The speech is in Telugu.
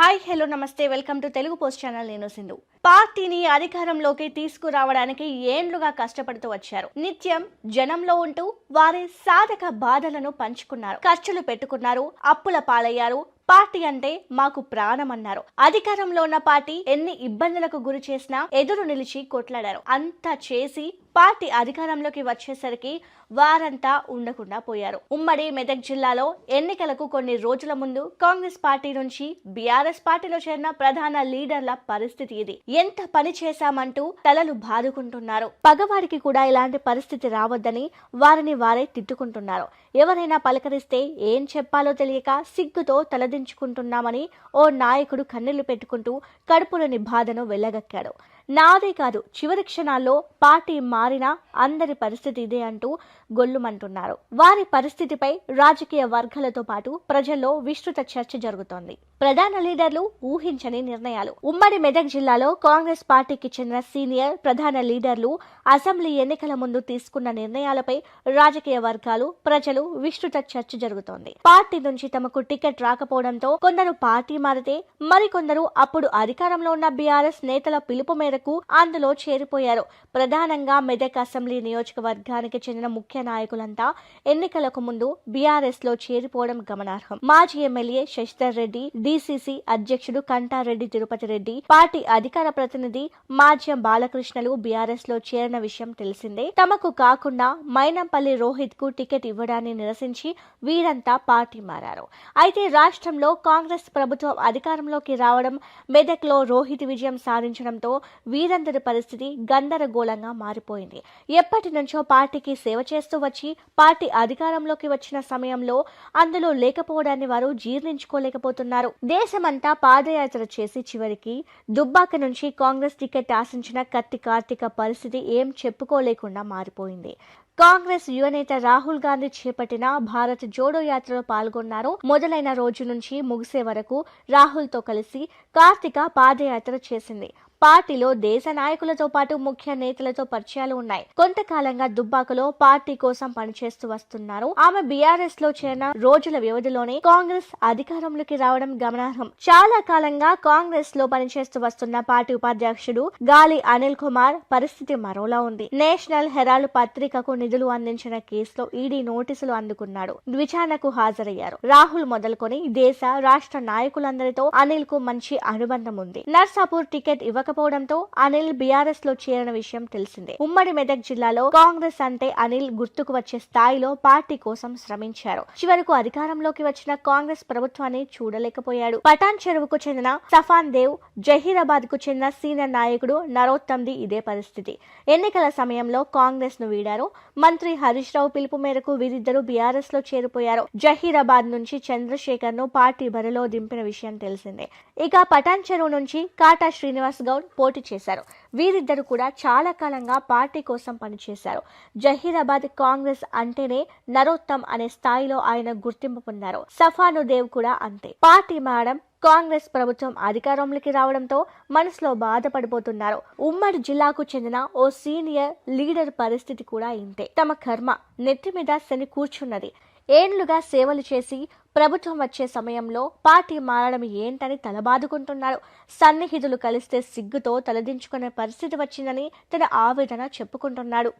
Hi hello namaste. Welcome to Telugu post channel. నేను సింధు. పార్టీని అధికారంలోకి తీసుకురావడానికి ఏండ్లుగా కష్టపడుతూ వచ్చారు. నిత్యం జనంలో ఉంటూ వారి సాధక బాధలను పంచుకున్నారు. ఖర్చులు పెట్టుకున్నారు అప్పుల పాలయ్యారు పార్టీ అంటే మాకు ప్రాణం అన్నారు అధికారంలో ఉన్న పార్టీ ఎన్ని ఇబ్బందులకు గురి చేసినా ఎదురు నిలిచి కొట్లాడారు. అంతా చేసి పార్టీ అధికారంలోకి వచ్చేసరికి వారంతా ఉండకుండా పోయారు. ఉమ్మడి మెదక్ జిల్లాలో ఎన్నికలకు కొన్ని రోజుల ముందు కాంగ్రెస్ పార్టీ నుంచి బీఆర్ఎస్ పార్టీలో చేరిన ప్రధాన లీడర్ల పరిస్థితి ఇది. ఎంత పని చేశామంటూ తలలు బాదుకుంటున్నారు. పగవాడికి కూడా ఇలాంటి పరిస్థితి రావద్దని వారిని వారే తిట్టుకుంటున్నారు. ఎవరైనా పలకరిస్తే ఏం చెప్పాలో తెలియక సిగ్గుతో తలది తలదించుకుంటున్నామని ఓ నాయకుడు కన్నీళ్ళు పెట్టుకుంటూ కడుపులోని బాధను వెళ్ళగక్కాడు నాదే కాదు చివరి క్షణాల్లో పార్టీ మారినా అందరి పరిస్థితి ఇదే అంటూ గొల్లుమంటున్నారు. వారి పరిస్థితిపై రాజకీయ వర్గాలతో పాటు ప్రజల్లో విస్తృత చర్చ జరుగుతోంది. ప్రధాన లీడర్లు ఊహించని నిర్ణయాలు. ఉమ్మడి మెదక్ జిల్లాలో కాంగ్రెస్ పార్టీకి చెందిన సీనియర్ ప్రధాన లీడర్లు అసెంబ్లీ ఎన్నికల ముందు తీసుకున్న నిర్ణయాలపై రాజకీయ వర్గాలు ప్రజలు విస్తృత చర్చ జరుగుతోంది. పార్టీ నుంచి తమకు టికెట్ రాకపోవడంతో కొందరు పార్టీ మారితే మరికొందరు అప్పుడు అధికారంలో ఉన్న బీఆర్ఎస్ నేతల పిలుపు మేరకు అందులో చేరిపోయారు. ప్రధానంగా మెదక్ అసెంబ్లీ నియోజకవర్గానికి చెందిన ముఖ్య నాయకులంతా ఎన్నికలకు ముందు బీఆర్ఎస్లో చేరిపోవడం గమనార్హం. మాజీ ఎమ్మెల్యే శశిధర్ రెడ్డి డిసిసి అధ్యక్షుడు కంటారెడ్డి తిరుపతి రెడ్డి పార్టీ అధికార ప్రతినిధి మాజ్యం బాలకృష్ణలు బీఆర్ఎస్లో చేరిన విషయం తెలిసిందే. తమకు కాకుండా మైనంపల్లి రోహిత్కు టికెట్ ఇవ్వడాన్ని నిరసించి వీరంతా పార్టీ మారారు. అయితే రాష్ట్రంలో కాంగ్రెస్ ప్రభుత్వం అధికారంలోకి రావడం మెదక్లో రోహిత్ విజయం సాధించడంతో వీరందరి పరిస్థితి గందరగోళంగా మారిపోయింది. ఎప్పటి నుంచో పార్టీకి సేవ చేస్తూ వచ్చి పార్టీ అధికారంలోకి వచ్చిన సమయంలో అందులో లేకపోవడాన్ని వారు జీర్ణించుకోలేకపోతున్నారు. దేశమంతా పాదయాత్ర చేసి చివరికి దుబ్బాక నుంచి కాంగ్రెస్ టికెట్ ఆశించిన కత్తి కార్తీక పరిస్థితి ఏం చెప్పుకోలేకుండా మారిపోయింది. కాంగ్రెస్ యువనేత రాహుల్ గాంధీ చేపట్టిన భారత్ జోడో యాత్రలో పాల్గొన్నారు. మొదలైన రోజు నుంచి ముగిసే వరకు రాహుల్తో కలిసి కార్తిక పాదయాత్ర చేసింది. పార్టీలో దేశ నాయకులతో పాటు ముఖ్య నేతలతో పరిచయాలు ఉన్నాయి. కొంతకాలంగా దుబ్బాకలో పార్టీ కోసం పనిచేస్తూ వస్తున్నారు. ఆమె బీఆర్ఎస్లో చేరిన రోజుల వ్యవధిలోనే కాంగ్రెస్ అధికారంలోకి రావడం గమనార్హం. చాలా కాలంగా కాంగ్రెస్లో పనిచేస్తూ వస్తున్న పార్టీ ఉపాధ్యక్షుడు గాలి అనిల్ కుమార్ పరిస్థితి మరోలా ఉంది. నేషనల్ హెరాల్డ్ పత్రికకు నిధులు అందించిన కేసులో ఈడీ నోటీసులు అందుకున్నాడు. విచారణకు హాజరయ్యారు. రాహుల్ మొదలుకొని దేశ రాష్ట్ర నాయకులందరితో అనిల్కు మంచి అనుబంధం ఉంది. నర్సాపూర్ టికెట్ రాకపోవడంతో అనిల్ బీఆర్ఎస్లో చేరిన విషయం తెలిసిందే. ఉమ్మడి మెదక్ జిల్లాలో కాంగ్రెస్ అంటే అనిల్ గుర్తుకు వచ్చే స్థాయిలో పార్టీ కోసం శ్రమించారు. చివరకు అధికారంలోకి వచ్చిన కాంగ్రెస్ ప్రభుత్వాన్ని చూడలేకపోయాడు. పటాన్ చెరువుకు చెందిన సఫాన్ దేవ్ జహీరాబాద్కు చెందిన సీనియర్ నాయకుడు నరోత్తంది ఇదే పరిస్థితి. ఎన్నికల సమయంలో కాంగ్రెస్ను వీడారు. మంత్రి హరీష్ రావు పిలుపు మేరకు వీరిద్దరూ బీఆర్ఎస్లో చేరిపోయారు. జహీరాబాద్ నుంచి చంద్రశేఖర్ను పార్టీ బరిలో దింపిన విషయం తెలిసిందే. ఇక పటాన్ చెరువు నుంచి కాటా శ్రీనివాస్ గౌడ్ పోటీ చేశారు. వీరిద్దరు కూడా చాలా కాలంగా పార్టీ కోసం పనిచేశారు. జహీరాబాద్ కాంగ్రెస్ అంటేనే నరోత్తమ్ అనే స్థాయిలో ఆయన గుర్తింపు పొందారు. సఫాను దేవ్ కూడా అంతే. పార్టీ మారడం కాంగ్రెస్ ప్రభుత్వం అధికారంలోకి రావడంతో మనసులో బాధపడిపోతున్నారు. ఉమ్మడి జిల్లాకు చెందిన ఓ సీనియర్ లీడర్ పరిస్థితి కూడా ఇంతే. తమ కర్మ నెత్తి మీద శని కూర్చున్నది. ఏండ్లుగా సేవలు చేసి ప్రభుత్వం వచ్చే సమయంలో పార్టీ మారడం ఏంటని తలబాదుకుంటున్నారు. సన్నిహితులు కలిస్తే సిగ్గుతో తలదించుకునే పరిస్థితి వచ్చిందని తన ఆవేదన చెప్పుకుంటున్నాడు.